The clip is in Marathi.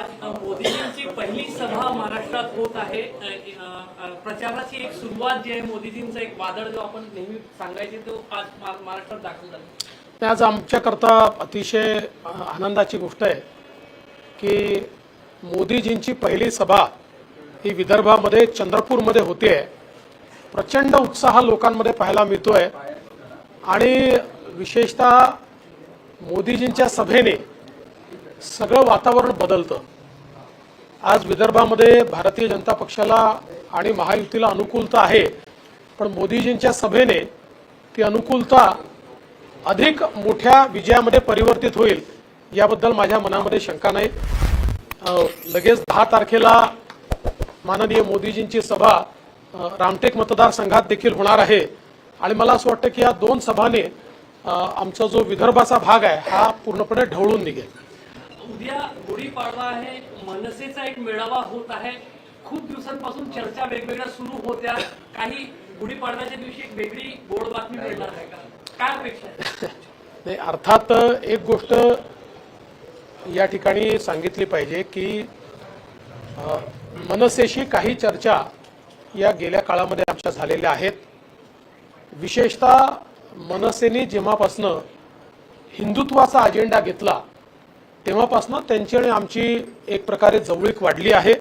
आज मोदीजींची पहिली सभा महाराष्ट्रात होत आहे. प्रचाराची एक सुरुवात जी आहे मोदीजींचा एक वादळ जो आपण नेहमी सांगायचे तो आज महाराष्ट्रात दाखल झाला. आज आमच्याकरता अतिशय आनंदाची गोष्ट आहे की मोदीजींची पहिली सभा ही विदर्भामध्ये चंद्रपूरमध्ये होते प्रचंड उत्साह लोकांमध्ये पाहायला मिळतोय. आणि विशेषतः मोदीजींच्या सभेने सगळं वातावरण बदलतं. आज विदर्भामध्ये भारतीय जनता पक्षाला आणि महायुतीला अनुकूलता आहे. पण मोदीजींच्या सभेने ती अनुकूलता अधिक मोठ्या विजयामध्ये परिवर्तित होईल याबद्दल माझ्या मनामध्ये शंका नाही. लगेच दहा तारखेला माननीय मोदीजींची सभा रामटेक मतदारसंघात देखील होणार आहे. आणि मला असं वाटतं की या दोन सभाने आमचा जो विदर्भाचा भाग आहे हा पूर्णपणे ढवळून निघेल. उद्या गुढीपाडवा आहे मनसेचा एक मेळावा होत आहे. खूप दिवसांपासून चर्चा वेगवेगळ्या सुरू होत्या. काही गुढीपाडव्याच्या दिवशी एक वेगळी गोड बातमी मिळणार आहे का? काय अपेक्षा नाही अर्थात एक गोष्ट या ठिकाणी सांगितली पाहिजे की मनसेशी काही चर्चा या गेल्या काळामध्ये आमच्या झालेल्या आहेत. विशेषतः मनसेने जेव्हापासनं हिंदुत्वाचा अजेंडा घेतला तेव्हापासनं त्यांची आणि आमची एक प्रकारे जवळीक वाढली आहे.